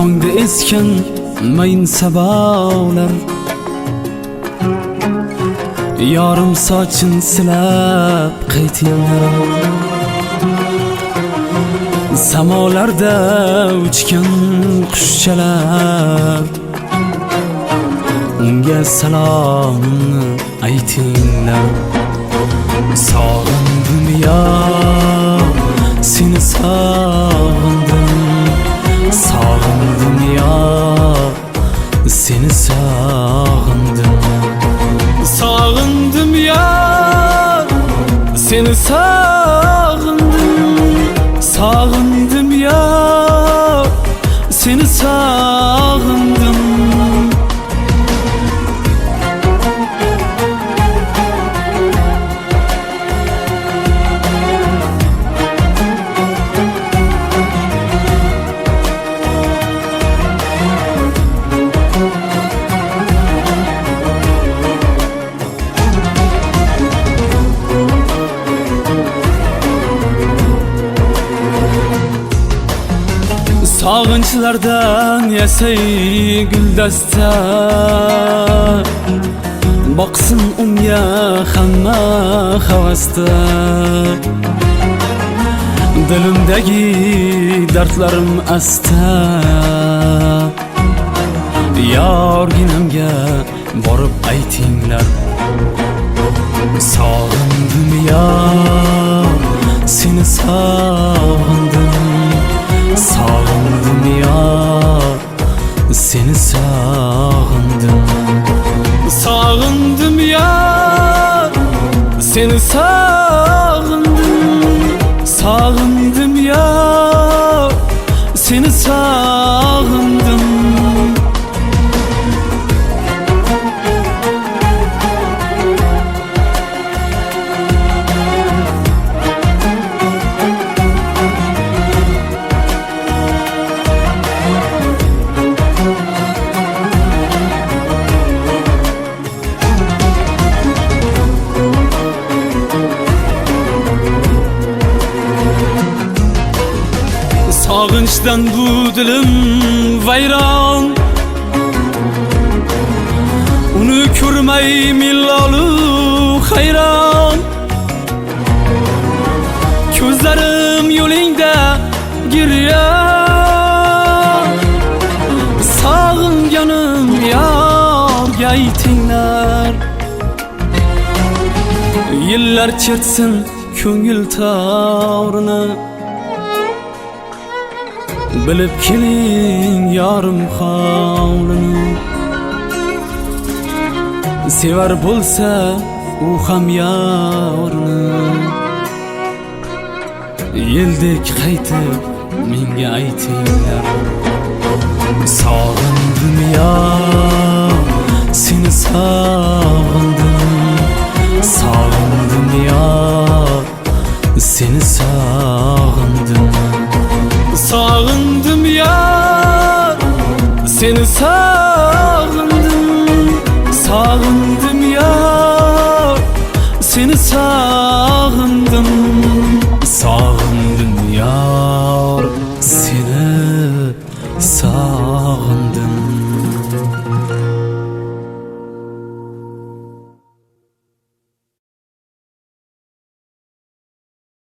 tongda esgan mayin sabolar yorim sochin silab qaytinglar samolarda uchgan qushchalar. Unga salomni aytinglar. Sog'indim seni sog'indim sog'indim yo seni sog'indim Sağınçlardan yasay güldasta Baksın umya hamma havasta Dilimdagi dardlarim asta. Yorginamga borib aytinglar Sog'indim yo seni sog'indim Seni sağındım. Sağındım ya. Seni sağındım. Sağındım ya. Seni sağındım Sağınçtan bu dilim vayron Uni ko'rmay millolu hayron Ko'zlarim yo'lingda giryon Sog'inganim yorga aytinglar Yillar chertsin ko'ngil tog'rini Bilib keling yorim hovlini Sevar bo'lsa u ham yorni Yeldek qaytib menga aytinglar. Sog'indim sağındım Sağındım ya. Seni sağındım